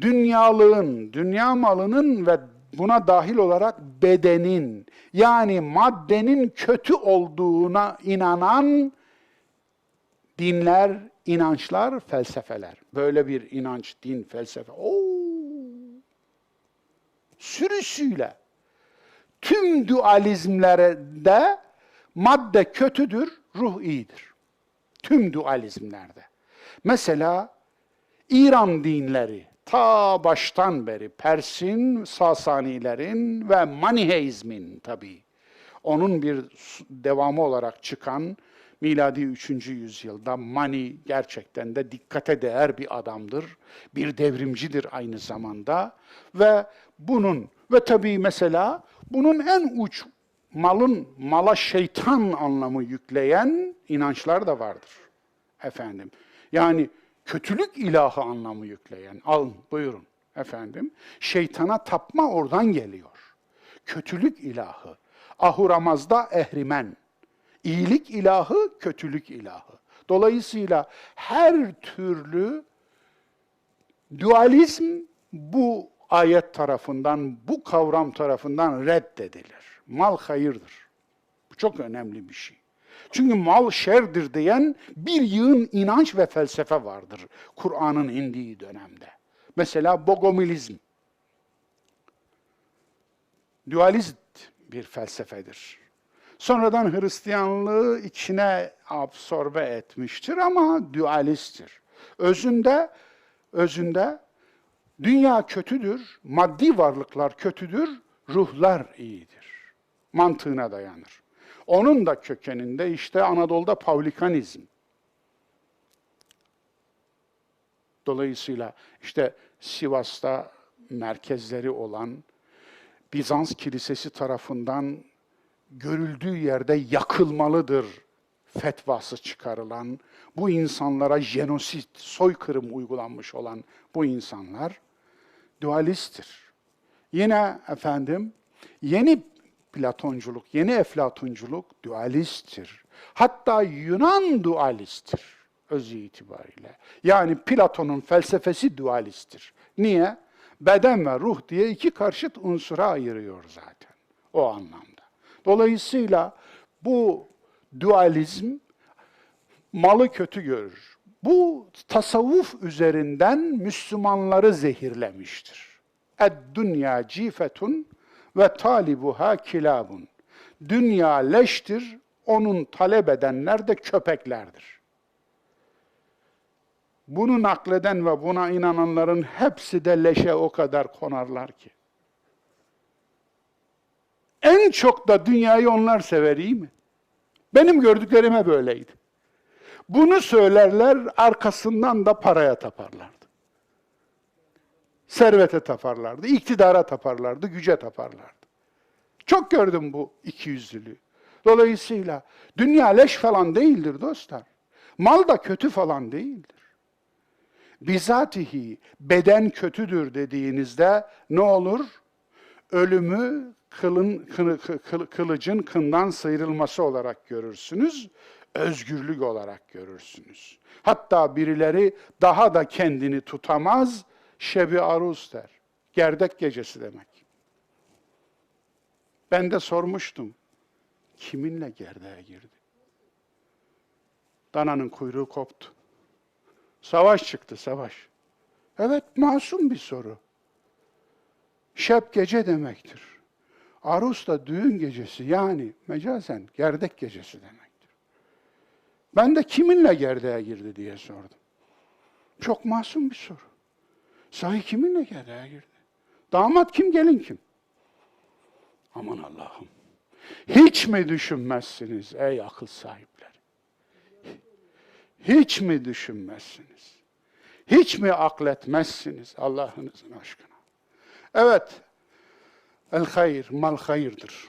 dünyalığın, dünya malının ve buna dahil olarak bedenin yani maddenin kötü olduğuna inanan dinler, inançlar, felsefeler. Böyle bir inanç, din, felsefe. Oo! Sürüsüyle tüm dualizmlerde madde kötüdür, ruh iyidir. Tüm dualizmlerde. Mesela İran dinleri ta baştan beri Pers'in, Sasanilerin ve Maniheizmin tabii onun bir devamı olarak çıkan miladi 3. yüzyılda Mani gerçekten de dikkate değer bir adamdır. Bir devrimcidir aynı zamanda ve bunun ve tabii mesela bunun en uç malın mala şeytan anlamı yükleyen inançlar da vardır. Efendim. Yani kötülük ilahı anlamı yükleyen. Alın buyurun efendim. Şeytana tapma oradan geliyor. Kötülük ilahı. Ahuramazda ehrimen. İyilik ilahı, kötülük ilahı. Dolayısıyla her türlü dualizm bu ayet tarafından, bu kavram tarafından reddedilir. Mal hayırdır. Bu çok önemli bir şey. Çünkü mal şerdir diyen bir yığın inanç ve felsefe vardır Kur'an'ın indiği dönemde. Mesela bogomilizm. Dualist bir felsefedir. Sonradan Hristiyanlığı içine absorbe etmiştir ama dualisttir. Özünde özünde dünya kötüdür, maddi varlıklar kötüdür, ruhlar iyidir. Mantığına dayanır. Onun da kökeninde işte Anadolu'da Pavlikanizm. Dolayısıyla işte Sivas'ta merkezleri olan Bizans Kilisesi tarafından görüldüğü yerde yakılmalıdır fetvası çıkarılan, bu insanlara jenosit, soykırım uygulanmış olan bu insanlar dualisttir. Yine efendim yeni Platonculuk, yeni Eflatunculuk dualisttir. Hatta Yunan dualisttir özü itibariyle. Yani Platon'un felsefesi dualisttir. Niye? Beden ve ruh diye iki karşıt unsura ayırıyor zaten o anlamda. Dolayısıyla bu dualizm malı kötü görür. Bu tasavvuf üzerinden Müslümanları zehirlemiştir. Ed-dünya cifetun ve talibuha kilabun. Dünya leştir, onun talep edenler de köpeklerdir. Bunu nakleden ve buna inananların hepsi de leşe o kadar konarlar ki. En çok da dünyayı onlar sever iyi mi? Benim gördüklerim hep böyleydi. Bunu söylerler, arkasından da paraya taparlardı. Servete taparlardı, iktidara taparlardı, güce taparlardı. Çok gördüm bu ikiyüzlülüğü. Dolayısıyla dünya leş falan değildir dostlar. Mal da kötü falan değildir. Bizatihi beden kötüdür dediğinizde ne olur? Ölümü kılın, kılıcın kından sıyrılması olarak görürsünüz. Özgürlük olarak görürsünüz. Hatta birileri daha da kendini tutamaz, şebi aruz der. Gerdek gecesi demek. Ben de sormuştum. Kiminle gerdeğe girdi? Dananın kuyruğu koptu. Savaş çıktı, savaş. Evet, masum bir soru. Şep gece demektir. Arus da düğün gecesi yani mecazen gerdek gecesi demektir. Ben de kiminle gerdeğe girdi diye sordum. Çok masum bir soru. Sahi kiminle gerdeğe girdi? Damat kim, gelin kim? Aman Allah'ım. Hiç mi düşünmezsiniz ey akıl sahipleri? Hiç mi düşünmezsiniz? Hiç mi akletmezsiniz Allah'ınızın aşkına? Evet, el hayır, mal hayırdır.